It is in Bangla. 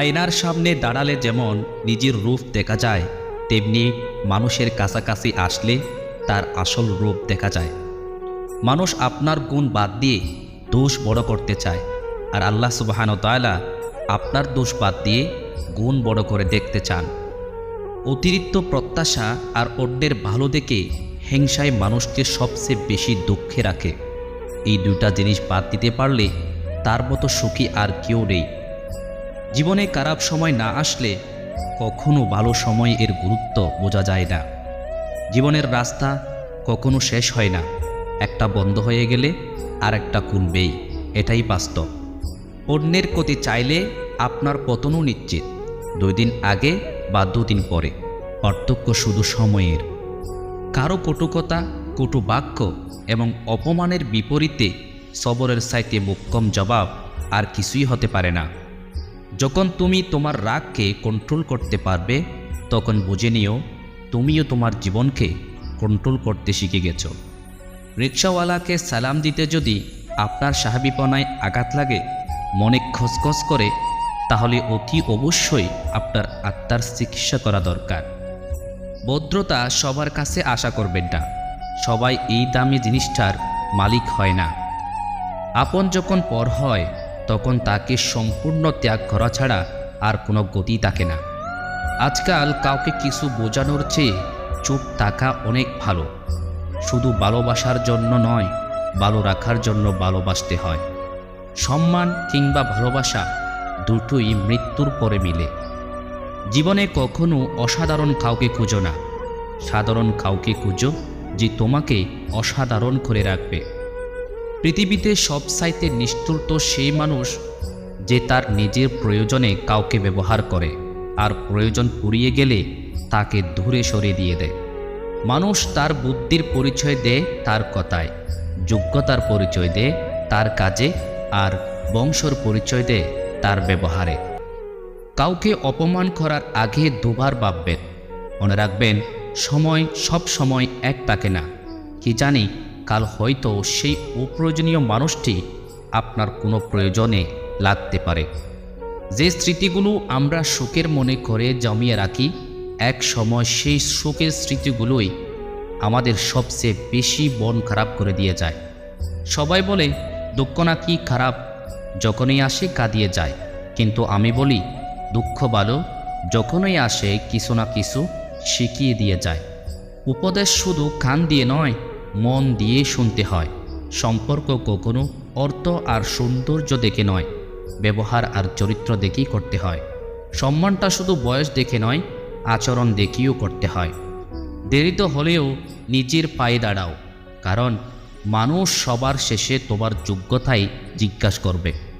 আয়নার সামনে দাঁড়ালে যেমন নিজের রূপ দেখা যায়, তেমনি মানুষের কাছাকাছি আসলে তার আসল রূপ দেখা যায়। মানুষ আপনার গুণ বাদ দিয়ে দোষ বড় করতে চায়, আর আল্লাহ সুবাহান তায়লা আপনার দোষ বাদ দিয়ে গুণ বড় করে দেখতে চান। অতিরিক্ত প্রত্যাশা আর অন্যের ভালো দেখে হিংসায় মানুষকে সবচেয়ে বেশি দুঃখে রাখে। এই দুটা জিনিস বাদ দিতে পারলে তার মতো সুখী আর কেউ নেই। জীবনে খারাপ সময় না আসলে কখনো ভালো সময় এর গুরুত্ব বোঝা যায় না। জীবনের রাস্তা কখনো শেষ হয় না। একটা বন্ধ হয়ে গেলে আর একটা খুলবেই। এটাই বাস্তব। অন্যের ক্ষতি চাইলে আপনার পতনও নিশ্চিত। দুই দিন আগে বা দুদিন পরে। পার্থক্য শুধু সময়ের। কারও কটুকতা, কটু বাক্য এবং অপমানের বিপরীতে সবরের সাইতে মোক্ষম জবাব আর কিছুই হতে পারে না। যখন তুমি তোমার রাগকে কন্ট্রোল করতে পারবে, তখন বুঝে নিও, তুমিও তোমার জীবনকে কন্ট্রোল করতে শিখে গেছো। রিক্সাওয়ালাকে সালাম দিতে যদি আপনার সাহাবিপনায় আঘাত লাগে, মনে খসখস করে, তাহলে অতি অবশ্যই আপনার আত্মার চিকিৎসা করা দরকার। ভদ্রতা সবার কাছে আশা করবেন না। সবাই এই দামি জিনিসটার মালিক হয় না। আপন যখন পর হয় তখন তাকে সম্পূর্ণ ত্যাগ করা ছাড়া আর কোনো গতি থাকে না। আজকাল কাউকে কিছু বোঝানোর চেয়ে চুপ থাকা অনেক ভালো। শুধু ভালোবাসার জন্য নয়, ভালো রাখার জন্য ভালোবাসতে হয়। সম্মান কিংবা ভালোবাসা দুটোই মৃত্যুর পরে মিলে। জীবনে কখনো অসাধারণ কাউকে খুঁজো না। সাধারণ কাউকে খুঁজো যে তোমাকে অসাধারণ করে রাখবে। পৃথিবীতে সব সাইতে নিষ্ঠুর তো সেই মানুষ যে তার নিজের প্রয়োজনে কাউকে ব্যবহার করে, আর প্রয়োজন পুড়িয়ে গেলে তাকে দূরে সরিয়ে দিয়ে দেয়। মানুষ তার বুদ্ধির পরিচয় দেয়, তার কথায়, যোগ্যতার পরিচয় দেয়, তার কাজে, আর বংশর পরিচয় দেয়, তার ব্যবহারে। কাউকে অপমান করার আগে দুবার ভাববেন। মনে রাখবেন, সময় সব সময় এক পাকে না। কি জানি কাল হয়তো সেই অপ্রয়োজনীয় মানুষটি আপনার কোনো প্রয়োজনে লাগতে পারে। যে স্মৃতিগুলো আমরা শোকের মনে করে জমিয়ে রাখি, এক সময় সেই শোকের স্মৃতিগুলোই আমাদের সবচেয়ে বেশি মন খারাপ করে দিয়ে যায়। সবাই বলে, দুঃখ নাকি খারাপ? যখনই আসে কাঁদিয়ে যায়। কিন্তু আমি বলি, দুঃখ ভালো, যখনই আসে কিছু না কিছু শিখিয়ে দিয়ে যায়। উপদেশ শুধু কান দিয়ে নয় মন দিয়ে শুনতে হয়। সম্পর্ক কখনো অর্থ আর সৌন্দর্য দেখে নয়, ব্যবহার আর চরিত্র দেখেই করতে হয়। সম্মানটা শুধু বয়স দেখে নয়, আচরণ দেখিও করতে হয়। দেরিত হলেও নিজের পায়ে দাঁড়াও, কারণ মানুষ সবার শেষে তোমার যোগ্যতাই জিজ্ঞাসা করবে।